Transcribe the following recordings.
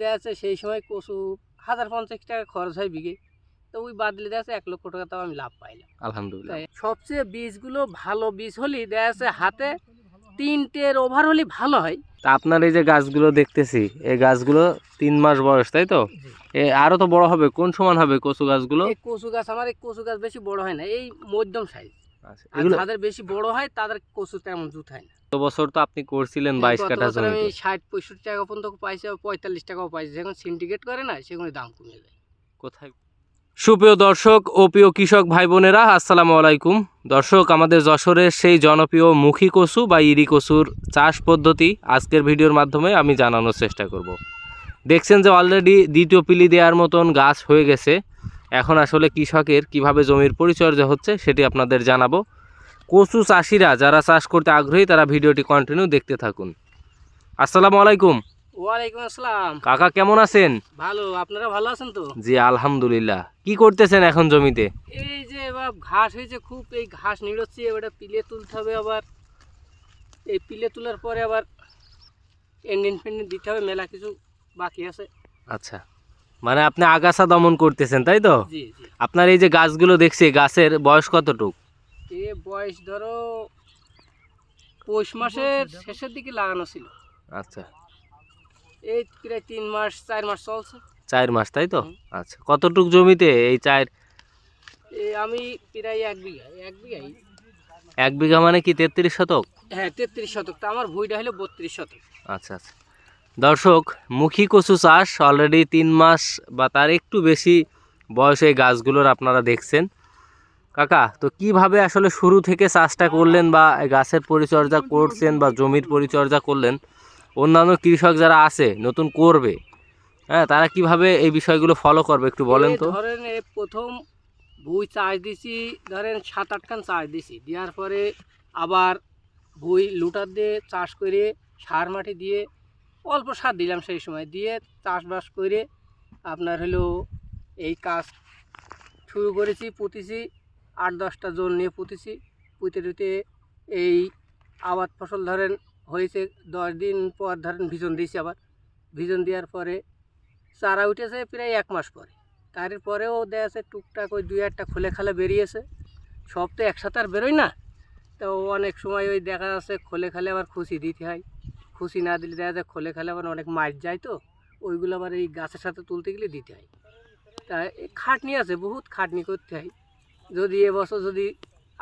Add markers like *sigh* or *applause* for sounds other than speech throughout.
দেওয়া আছে সেই সময় কচু হাজার পঞ্চাশ টাকা খরচ হয় বিঘে। তো ওই বাদ দিলে দেওয়া আছে এক লক্ষ টাকা তাও আমি লাভ পাইলাম। আলহামদুলিল্লাহ। সবচেয়ে বীজগুলো ভালো বীজ হলেই দেওয়া আছে হাতে তিনটের ওভার হলেই ভালো হয়। তা আপনার এই যে গাছগুলো দেখতেছি এই গাছগুলো তিন মাস বয়স তাই তো? এ আরও তো বড় হবে কোন সমান হবে কচু গাছগুলো? কচু গাছ আমার এই কচু গাছ বেশি বড় হয় না এই মধ্যম সাইজ আচ্ছা, এগুলো যাদের বেশি বড় হয় তাদের কচু তেমন জুত হয় না। গত বছর তো আপনি করছিলেন বাইশ কাঠা বছর আমি ষাট পঁয়ষট্টি টাকা পর্যন্ত পাইছি পঁয়তাল্লিশ টাকাও পাইছি। যখন সিন্ডিকেট করে না সেগুলো দাম কমে যায়। কোথায়? সুপ্রিয় দর্শক ও প্রিয় কৃষক ভাই বোনেরা আসসালামু আলাইকুম। দর্শক আমাদের যশোরের সেই জনপ্রিয় মুখী কচু বা ইরি কচুর চাষ পদ্ধতি আজকের ভিডিওর মাধ্যমে আমি জানানোর চেষ্টা করব। দেখছেন যে অলরেডি দ্বিতীয় পিলি দেওয়ার মতন গাছ হয়ে গেছে। এখন আসলে কৃষকের কীভাবে জমির পরিচর্যা হচ্ছে সেটি আপনাদের জানাব। কচু চাষিরা যারা চাষ করতে আগ্রহী তারা ভিডিওটি কন্টিনিউ দেখতে থাকুন। আসসালামু আলাইকুম। ওয়ালাইকুম আসসালাম। কাকা কেমন আছেন? ভালো আপনারা ভালো আছেন তো? জি আলহামদুলিল্লাহ। কি করতেছেন এখন জমিতে? এই যে এবার ঘাস হয়েছে খুব এই ঘাস নিড়োচ্ছি এবারে পিলে তুলতে হবে আবার। এই পিলে তোলার পরে আবার এন্ডিন ফেন্ডিন দিতে হবে মেলা কিছু বাকি আছে। আচ্ছা। মানে আপনি আগাছা দমন করতেছেন তাই তো? আপনার এই যে গাছগুলো দেখছি গাছের বয়স কতটুক? এ বয়স ধরো পৌষ মাসের শেষের দিকে লাগানো ছিল। আচ্ছা। এই প্রায় তিন মাস চার মাস চলছে। চার মাস তাই তো? আচ্ছা কতটুক জমিতে এই চার? আমি প্রায় এক বিঘা এক বিঘাই। এক বিঘা মানে কি তেত্রিশ শতক? হ্যাঁ তেত্রিশ শতক। তা আমার ভুইটা হলো বত্রিশ শতক। আচ্ছা আচ্ছা। দর্শক, মুখী কচু চাষ অলরেডি তিন মাস বা তার একটু বেশি বয়সে এই গাছগুলোর আপনারা দেখছেন। কাকা, তো কীভাবে আসলে শুরু থেকে চাষটা করলেন বা গাছের পরিচর্যা করছেন বা জমির পরিচর্যা করলেন? অন্যান্য কৃষক যারা আছে, নতুন করবে হ্যাঁ তারা কীভাবে এই বিষয়গুলো ফলো করবে একটু বলেন তো? ধরেন প্রথম ভুই চাষ দিছি, ধরেন সাত আটখান চাষ দিছি, দেওয়ার পরে আবার ভুই লুটার দিয়ে চাষ করে সার মাটি দিয়ে অল্প সার দিলাম সেই সময়। দিয়ে চাষবাস করে আপনার হলো এই কাজ শুরু করেছি, পুঁতেছি, আট দশটা জল নিয়ে পুঁতেছি। পুঁতে টুতে এই আবাদ ফসল ধরেন হয়েছে, দশ দিন পর ধরেন ভিজন দিয়েছি আবার। ভিজন দেওয়ার পরে চারা উঠেছে প্রায় এক মাস পরে। তারপরেও দেখা যাচ্ছে টুকটাক ওই দুই একটা খুলে খালে বেরিয়েছে। সব তো একসাথে আর বেরোয় না। তো অনেক সময় ওই দেখা যাচ্ছে খোলে খালে আবার খুশি দিতে হয়। খুশি না দিলে দেখা যায় খোলে খালে আবার অনেক মাছ যায় তো ওইগুলো আবার এই গাছের সাথে তুলতে গেলে দিতে হয়। তা এই খাটনি আছে বহুত খাটনি করতে হয়। যদি এবছর যদি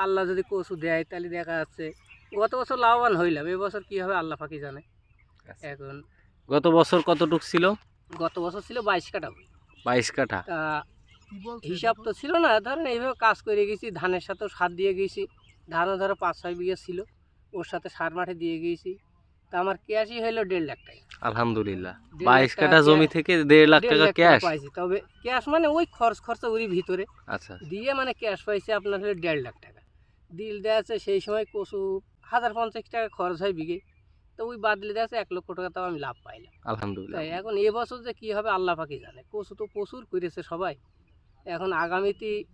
আল্লাহ যদি কচু দেয় তাহলে দেখা যাচ্ছে গত বছর লাভবান হইলাম এবছর কী হবে আল্লাহ পাকি জানে। এখন গত বছর কতটুক ছিল? গত বছর ছিল বাইশ কাটা ভুঁই। বাইশ কাঠা। হিসাব তো ছিল না ধরেন এইভাবে কাজ করে গেছি ধানের সাথেও সার দিয়ে গেছি ধানও ধরো পাঁচ ছয় বিঘা ছিল ওর সাথে সার মাঠে দিয়ে গেছি। তা আমার ক্যাশই হলো দেড় লাখ টাকা। আলহামদুলিল্লাহ। বাইশ কাঠা জমি থেকে দেড় লাখ টাকা ক্যাশ পাইছি। তবে ক্যাশ মানে ওই খরচ খরচা ওরই ভিতরে। আচ্ছা। দিয়ে মানে ক্যাশ পাইছি আপনার হলো দেড় লাখ টাকা। দিল দেওয়া আছে সেই সময় কচু হাজার পঞ্চাশ টাকা খরচ হয় বিঘে। তো ওই বাদ দিলে আছে এক লক্ষ টাকা তাও আমি লাভ পাইলাম। আলহামদুলিল্লাহ। এখন এবছর যে কী হবে আল্লাহ পাকি জানে। কচু তো প্রচুর করেছে সবাই। এখন আগামীতে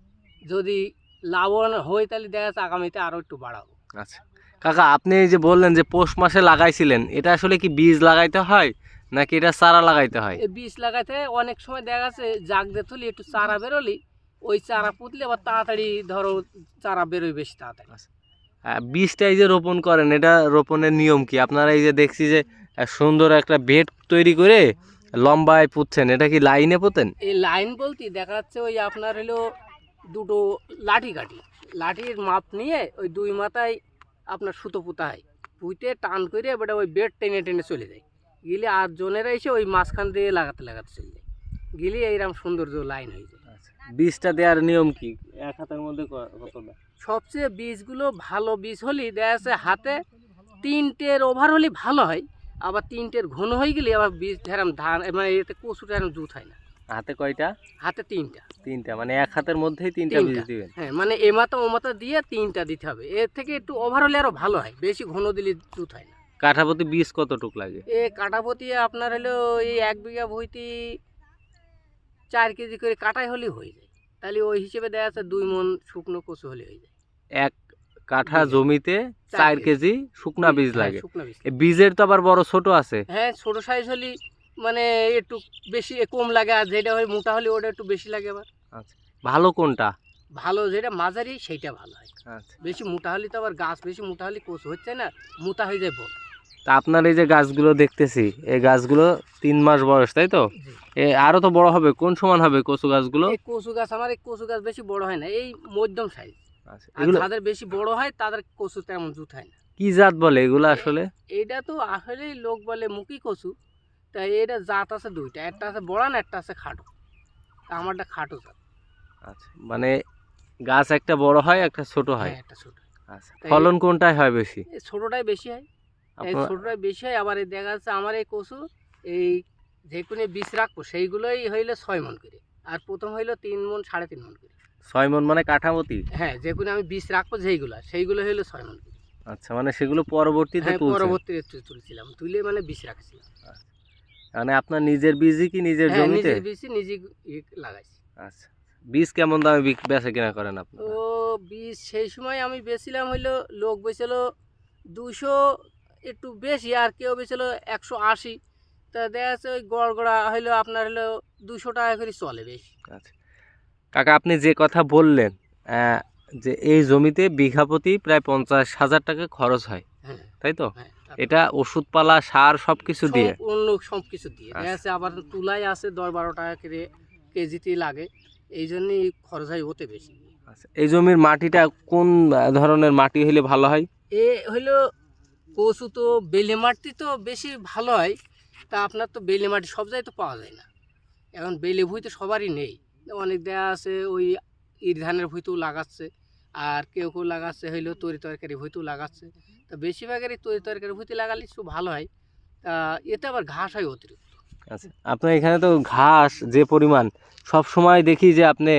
যদি লাভবান হয় তাহলে দেখা যাচ্ছে আগামীতে আরও একটু বাড়াবো। আচ্ছা। কাকা আপনি এই যে বললেন যে পৌষ মাসে লাগাইছিলেন এটা আসলে কি বীজ লাগাইতে হয় নাকি এটা চারা লাগাইতে হয়? বীজ লাগাতে অনেক সময় দেখা যাচ্ছে জাগ দিয়ে তুলি একটু চারা বেরোলি ওই চারা পুতলে আবার তাড়াতাড়ি ধরো চারা বেরোয় বেশি তাড়াতাড়ি। আহ, বীজটা এই যে রোপণ করেন এটা রোপণের নিয়ম কি? আপনারা এই যে দেখছি যে সুন্দর একটা বেড তৈরি করে লম্বায় পুঁতছেন এটা কি লাইনে পোতেন? এই লাইন বলতে দেখা যাচ্ছে ওই আপনার হলো দুটো লাঠি কাঠি লাঠির মাপ নিয়ে ওই দুই মাথায় আপনার সুতো পুঁতা হয়। পুঁতে টান করে এবারে ওই বেড টেনে টেনে চলে যায়। গিলে আর জনেরা এসে ওই মাঝখান দিয়ে লাগাতে লাগাতে চলে যায়। গিলে এইরকম সৌন্দর্য লাইন হয়ে যায়। বীজটা দেওয়ার নিয়ম কি? এক হাতের মধ্যে কতটা? সবচেয়ে বীজগুলো ভালো বীজ হলেই দেখা যাচ্ছে হাতে তিনটের ওভার হলে ভালো হয় আবার তিনটের ঘন হয়ে গেলে আবার বীজ ধরাম ধান মানে এতে কচুটা এরকম জুত হয় না। হাতে কয়টা? হাতে তিনটা। তিনটা মানে এক হাতের মধ্যেই তিনটা। বীজ দিবেন। হ্যাঁ মানে এ মাথা ও মাথা দিয়ে তিনটা দিতে হবে। এর থেকে একটু ওভার হলে আরও ভালো হয় বেশি ঘন দিলে জুত হয় না। কাঠাপতি বীজ কতটুক লাগে? এ কাটাপতি আপনার হলো এই এক বিঘা ভইতে চার কেজি করে কাটাই হলেই হয়ে যায়। তাহলে ওই হিসেবে দেখা যাচ্ছে দুই মন শুকনো কচু হলে হয়ে যায়। এক কাঠা জমিতে চার কেজি। শুকনা বীজ হ্যাঁ, লাগে। শুকনা বীজ। বীজের তো আবার বড় ছোট আছে। হ্যাঁ ছোট সাইজ হলে মানে একটু বেশি কম লাগে আর যেটা হয় মোটা হলে ওটা একটু বেশি লাগে আবার। ভালো কোনটা? ভালো যেটা মাঝারি সেইটা ভালো হয়। আচ্ছা। বেশি মোটা হলে তো আবার গাছ বেশি মোটা হলে কোষ হচ্ছে না মোটা হয়ে যায় বল তা আপনার এই যে গাছগুলো দেখতেছি এই গাছগুলো তিন মাস বয়স তাই তো? এ আরও তো বড় হবে কোন সমান হবে কচু গাছগুলো? এই কচু গাছ আমার এই কচু গাছ বেশি বড় হয় না এই মধ্যম সাইজ আচ্ছা এগুলো যাদের বেশি বড় হয় তাদের কচু তেমন জুত হয় না। কি জাত বলে এগুলো আসলে? এটা তো আসলেই লোক বলে মুখি কচু। তাই এটা জাত আছে দুইটা একটা আছে বড়ান একটা আছে খাটো। তা আমারটা খাটো জাত। আচ্ছা মানে গাছ একটা বড় হয় একটা ছোট হয়? হ্যাঁ একটা ছোট আচ্ছা ফলন কোনটায় হয় বেশি? ছোটটাই বেশি হয়। এই ছোটটাই বেশি হয় আবার এই দেখা যাচ্ছে আমার এই কচু এই যে কোনো বীজ রাখব সেইগুলোই হইলে ছয় মন করে। আর প্রথম হইল তিন মন সাড়ে তিন মন করে। ছয় মন মানে কাঠামতি? হ্যাঁ যে কোনো আমি বীজ রাখব যেইগুলো সেইগুলো হইল ছয় মন করে। আচ্ছা মানে সেগুলো পরবর্তীতে হ্যাঁ পরবর্তীতে তুলছিলাম তুলে মানে বীজ রাখছিলাম। মানে আপনার নিজের বীজই কি নিজের হ্যাঁ জমিতে? নিজের বীজ নিজে লাগাইছি। আচ্ছা। বীজ কেমন দামে বেচা কিনা করেন আপনি? তো বীজ সেই সময় আমি বেছিলাম হইল লোক বেছিল দুশো একটু বেশি আর কেউ বেছিল একশো আশি। তা দেখা যাচ্ছে ওই গড় গড়া হইল আপনার হলো দুশো টাকা করে চলে বেশি। আচ্ছা। কাকা আপনি যে কথা বললেন যে এই জমিতে বিঘা প্রতি প্রায় পঞ্চাশ হাজার টাকা খরচ হয়। হ্যাঁ। তাই তো? হ্যাঁ। এটা ওষুধপালা সার সব কিছু দিয়ে অন্য সব কিছু দিয়ে আছে আবার তুলাই আছে দশ বারো টাকা করে কেজিতে লাগে। এই জন্যই খরচ হয় হতে বেশি। আচ্ছা এই জমির মাটিটা কোন ধরনের মাটি হলে ভালো হয়? এ হইল কচু তো বেলে মাটি তো বেশি ভালো হয়। তা আপনার তো বেলে মাটি সব জায়গায় তো পাওয়া যায় না। এখন বেলে ভুঁই তো সবারই নেই। অনেক দেয়া আছে ওই ইর ধানের ভুঁইতেও লাগাচ্ছে। আর কেউ কেউ লাগাচ্ছে হইল তরি তরকারি ভুঁইতেও লাগাচ্ছে। তা বেশিরভাগেরই তরি তরকারি ভুঁইতে লাগালে একটু ভালো হয়। তা এতে আবার ঘাস হয় অতিরিক্ত। আচ্ছা আপনার এখানে তো ঘাস যে পরিমাণ সব সময় দেখি যে আপনি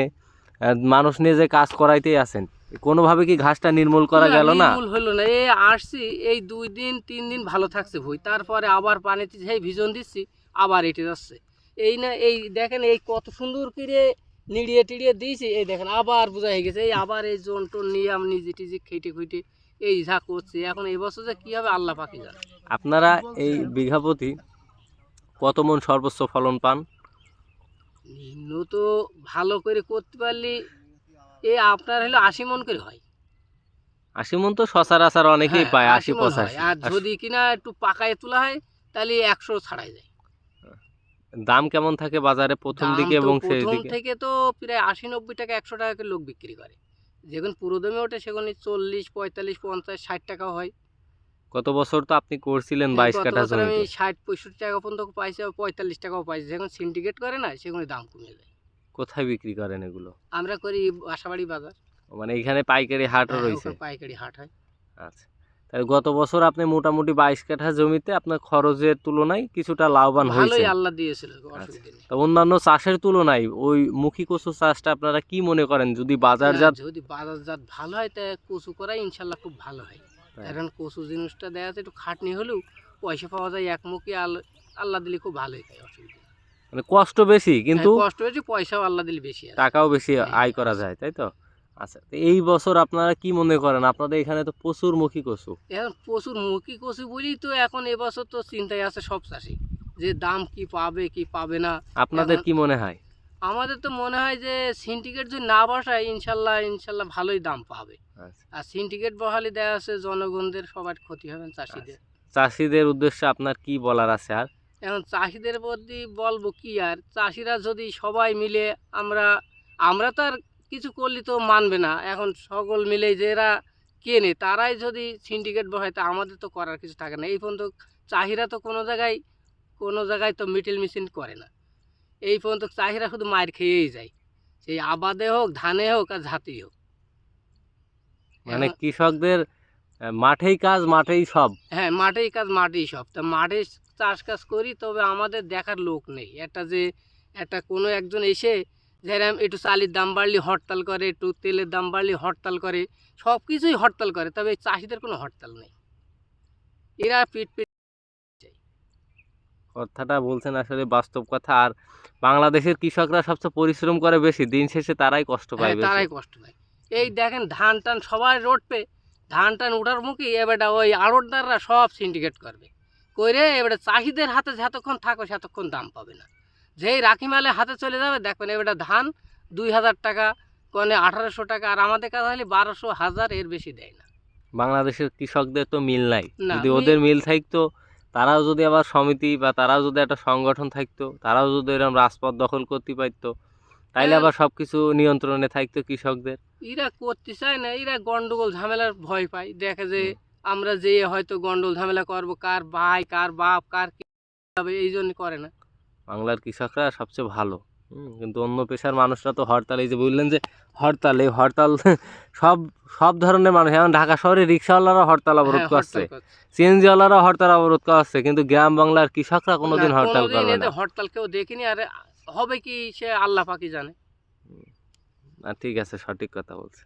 মানুষ নিয়ে যে কাজ করাইতেই আছেন কোনোভাবে কি ঘাসটা নির্মূল করা গেল না? নির্মূল হলো না। এই আসছি এই দুই দিন তিন দিন ভালো থাকছে ভুঁই। তারপরে আবার পানিতে সেই ভিজন দিচ্ছি আবার এটে যাচ্ছে। এই না এই দেখেন এই কত সুন্দর করে নিড়িয়ে টিড়িয়ে দিয়েছি। এই দেখেন আবার বোঝা হয়ে গেছে এই আবার এই জন টোন নিয়ে আমি নিজে টিজে খেটে খুঁটে এই যা করছি। এখন এই বছর যে কী হবে আল্লাহ পাখি জানে। আপনারা এই বিঘা প্রতি কত মন সর্বোচ্চ ফলন পান? নিম্ন তো ভালো করে করতে পারলে এ আপনার হলো আশি মন করে হয়। আশি মন তো সচরাচর অনেকেই হ্যাঁ, পায় আশি পঁচাশি আর যদি কিনা একটু পাকায় তোলা হয় তাহলে একশো ছাড়াই যায়। দাম কেমন থাকে বাজারে প্রথম দিকে এবং শেষ প্রথম দিকে? থেকে তো প্রায় আশি নব্বই টাকা একশো টাকা লোক বিক্রি করে। যখন পুরো দামে ওঠে সেখানে চল্লিশ পঁয়তাল্লিশ পঞ্চাশ ষাট টাকাও হয়। গত বছর তো আপনি করছিলেন বাইশ গত কাঠা বছর আমি ষাট পঁয়ষট্টি টাকা পর্যন্ত পাইছি পঁয়তাল্লিশ টাকাও পাইছি। যখন সিন্ডিকেট করে না সেখানে দাম কমে যায়। কোথায় বিক্রি করেন এগুলো? আমরা করি আশাবাড়ি বাজার। মানে এখানে পাইকারি হাটও হ্যাঁ, রয়েছে? পাইকারি হাট হয়। আচ্ছা। গত বছর আপনি মোটামুটি বাইশ কাঠা জমিতে আপনার খরচের তুলনায় কিছুটা লাভবান হয়েছে আল্লাহ দিয়েছিল অসুবিধা অন্যান্য চাষের তুলনায় ওই মুখী কচু চাষটা আপনারা কি মনে করেন? যদি বাজারজাত যদি বাজারজাত ভালো হয় তা কচু করাই ইনশাল্লাহ খুব ভালো হয়। কারণ কচু জিনিসটা যাচ্ছে একটু খাটনি হলেও পয়সা পাওয়া যায় একমুখী আল- আল্লাহ দিলে খুব ভালোই হয় অসুবিধা মানে কষ্ট বেশি কিন্তু হ্যাঁ, কষ্ট বেশি পয়সাও আল্লাহ দিলে বেশি টাকাও বেশি হ্যাঁ, আয় করা যায় তাই তো? আচ্ছা তো এই বছর আপনারা কি মনে করেন? আপনাদের এখানে তো প্রচুর মুখী কচু। এখন প্রচুর মুখী কচু বলেই তো এখন এবছর তো চিন্তায় আছে সব চাষি যে দাম কি পাবে কি পাবে না। আপনাদের কি মনে হয়? আমাদের তো মনে হয় যে সিন্ডিকেট যদি না বসায় ইনশাল্লাহ ইনশাল্লাহ ভালোই দাম পাবে। আচ্ছা। আর সিন্ডিকেট বহালে দেখা আছে জনগণদের সবার ক্ষতি হবে চাষিদের। চাষিদের উদ্দেশ্যে আপনার কি বলার আছে আর? এখন চাষিদের প্রতি বলব কি আর চাষিরা যদি সবাই মিলে আমরা আমরা তো আর কিছু করলে তো মানবে না। এখন সকল মিলে যারা কেনে তারাই যদি সিন্ডিকেট বসায় তা আমাদের তো করার কিছু থাকে না। এই পর্যন্ত চাহিরা তো কোনো জায়গায় কোনো জায়গায় তো মিটিল মিশিন করে না। এই পর্যন্ত চাহিরা শুধু মায়ের খেয়েই যায়। সেই আবাদে হোক ধানে হোক আর ঝাঁতেই হোক। মানে কৃষকদের মাঠেই কাজ মাঠেই সব। হ্যাঁ মাঠেই কাজ মাঠেই সব। তা মাঠে চাষ কাজ করি তবে আমাদের দেখার লোক নেই। একটা যে একটা কোনো একজন এসে যেরকম একটু চালের দাম বাড়লে হরতাল করে একটু তেলের দাম বাড়লে হরতাল করে সব কিছুই হরতাল করে তবে চাষিদের কোনো হরতাল নেই। এরা পিট পিট কথাটা বলছেন আসলে বাস্তব কথা আর বাংলাদেশের কৃষকরা সবচেয়ে পরিশ্রম করে বেশি দিন শেষে তারাই কষ্ট পায় হ্যাঁ, তারাই কষ্ট পায়। এই দেখেন ধান টান সবাই রোড পে ধান টান উঠার মুখে এবারটা ওই আড়তদাররা সব সিন্ডিকেট করবে। করে এবারে চাহিদের হাতে যতক্ষণ থাকো সেতক্ষণ দাম পাবে না। যেই রাখি মালে হাতে চলে যাবে দেখবেন এবারে ধান দুই হাজার টাকা কোনে আঠারোশো টাকা আর আমাদের কাছে হলে বারোশো হাজার এর বেশি দেয় না। বাংলাদেশের কৃষকদের তো মিল নাই। যদি ওদের মিল থাকতো তারাও যদি আবার সমিতি বা তারাও যদি একটা সংগঠন থাকতো তারাও যদি এরকম রাজপথ দখল করতে পারতো তাইলে হ্যাঁ। আবার সবকিছু নিয়ন্ত্রণে থাকতো কৃষকদের। এরা করতে চায় না এরা গন্ডগোল ঝামেলার ভয় পায়। দেখে যে আমরা যে হয়তো গন্ডগোল ঝামেলা করব কার ভাই কার বাপ কার কি এই জন্য করে না। বাংলার কৃষকরা সবচেয়ে ভালো। কিন্তু অন্য পেশার মানুষরা তো হরতাল এই যে বললেন যে হরতাল এই হরতাল *laughs* সব সব ধরনের মানুষ এখন ঢাকা শহরে রিক্সাওয়ালারা হরতাল অবরোধ হ্যাঁ, করছে হরতাল সিএনজিওয়ালারা হরতাল অবরোধ করছে কিন্তু গ্রাম বাংলার কৃষকরা কোনোদিন হরতাল করবে না। হরতাল কেউ দেখিনি আর হবে কি সে আল্লাহ পাকি জানে। না ঠিক আছে সঠিক কথা বলছে।